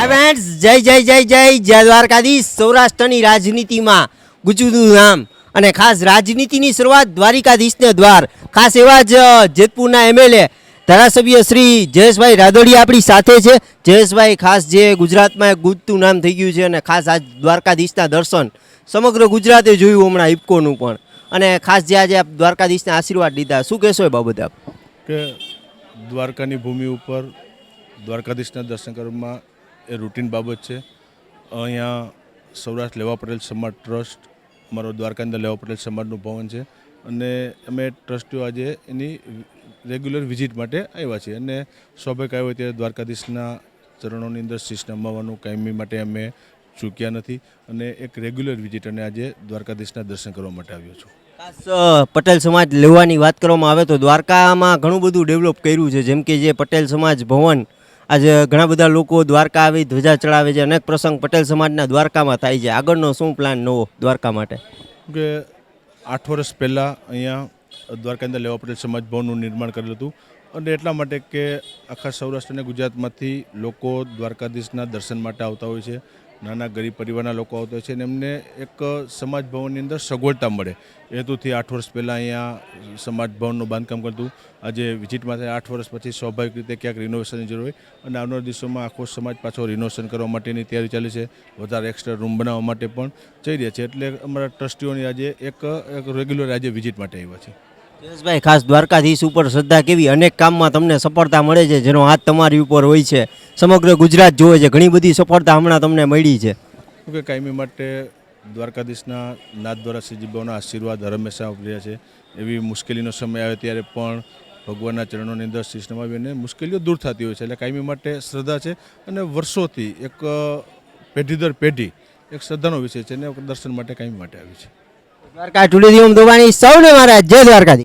Friends જય જય જય જય જય દ્વારકાધીશ. સૌરાષ્ટ્રની રાજનીતિમાં ગુજુદું નામ અને ખાસ રાજનીતિની શરૂઆત દ્વારિકાધીશને દ્વાર. ખાસ એવા જ જેતપુરના એમએલએ ધારાસભ્ય શ્રી જયેશભાઈ રાદોડી આપણી સાથે છે. જયેશભાઈ, ખાસ જે ગુજરાતમાં એક ગુજતું નામ થઈ ગયું છે અને ખાસ આજ દ્વારકાધીશના દર્શન સમગ્ર ગુજરાતે જોયું હમણાં ઇફકોનું પણ. અને ખાસ જે આજે દ્વારકાધીશના આશીર્વાદ લીધા. શું કહેશો એ બાબતે આપ? કે દ્વારકાની ભૂમિ ઉપર દ્વારકાધીશના દર્શન કરવામાં એ રૂટીન બાબત છે. અહીંયા સૌરાષ્ટ્ર લેવા પટેલ સમાજ ટ્રસ્ટ, અમારો દ્વારકા અંદર લેવા પટેલ સમાજનું ભવન છે. અને અમે ટ્રસ્ટીઓ આજે એની રેગ્યુલર વિઝિટ માટે આવ્યા છીએ. અને સ્વાભાવિક આવ્યો ત્યારે દ્વારકાધીશના ચરણોની અંદર શીશ નમાવવાનું કાયમી માટે અમે ચૂક્યા નથી. અને એક રેગ્યુલર વિઝિટ અને આજે દ્વારકાધીશના દર્શન કરવા માટે આવ્યો છું. પટેલ સમાજ લેવાની વાત કરવામાં આવે તો દ્વારકામાં ઘણું બધું ડેવલપ કર્યું છે. જેમ કે જે પટેલ સમાજ ભવન આજે ઘણા બધા લોકો દ્વારકા આવી ધ્વજા ચડાવે છે. અનેક પ્રસંગ પટેલ સમાજના દ્વારકામાં થાય છે. આગળનો શું પ્લાન નવો દ્વારકા માટે? કે આઠ વર્ષ પહેલાં અહીંયા દ્વારકા અંદર લેવા પટેલ સમાજ ભવનનું નિર્માણ કરેલું હતું. અને એટલા માટે કે આખા સૌરાષ્ટ્ર અને ગુજરાતમાંથી લોકો દ્વારકાધીશના દર્શન માટે આવતા હોય છે. નાના ગરીબ પરિવારના લોકો આવતા છે અને એમને એક સમાજ ભવનની અંદર સગવડતા મળે. હેતુથી આઠ વર્ષ પહેલાં અહીંયા સમાજ ભવનનું બાંધકામ કરતું આજે વિઝિટમાં થાય, આઠ વર્ષ પછી સ્વાભાવિક રીતે ક્યાંક રિનોવેશનની જરૂર હોય અને આવનારા દિવસોમાં આખો સમાજ પાછો રિનોવેશન કરવા માટેની તૈયારી ચાલી છે. વધારે એક્સ્ટ્રા રૂમ બનાવવા માટે પણ જઈ રહ્યા છે. એટલે અમારા ટ્રસ્ટીઓની આજે એક એક રેગ્યુલર આજે વિઝિટ માટે આવ્યા છે. જયેશભાઈ, ખાસ દ્વારકાધીશ ઉપર શ્રદ્ધા કેવી? અનેક કામમાં તમને સફળતા મળે છે, જેનો હાથ તમારી ઉપર હોય છે. સમગ્ર ગુજરાત જોવે છે. ઘણી બધી સફળતા હમણાં તમને મળી છે. કે કાયમી માટે દ્વારકાધીશના નાથ દ્વારા શ્રીજી બાબાના આશીર્વાદ હંમેશા રહ્યા છે. એવી મુશ્કેલીનો સમય આવે ત્યારે પણ ભગવાનના ચરણોની અંદર શીશ આવીને મુશ્કેલીઓ દૂર થતી હોય છે. એટલે કાયમી માટે શ્રદ્ધા છે અને વર્ષોથી એક પેઢી દર પેઢી એક શ્રદ્ધાનો વિષય છે અને દર્શન માટે કાયમી માટે આવી છે. દ્વારકા ટુડે દીવમ દોવાની સૌને મારા જય દ્વારકાધીશ.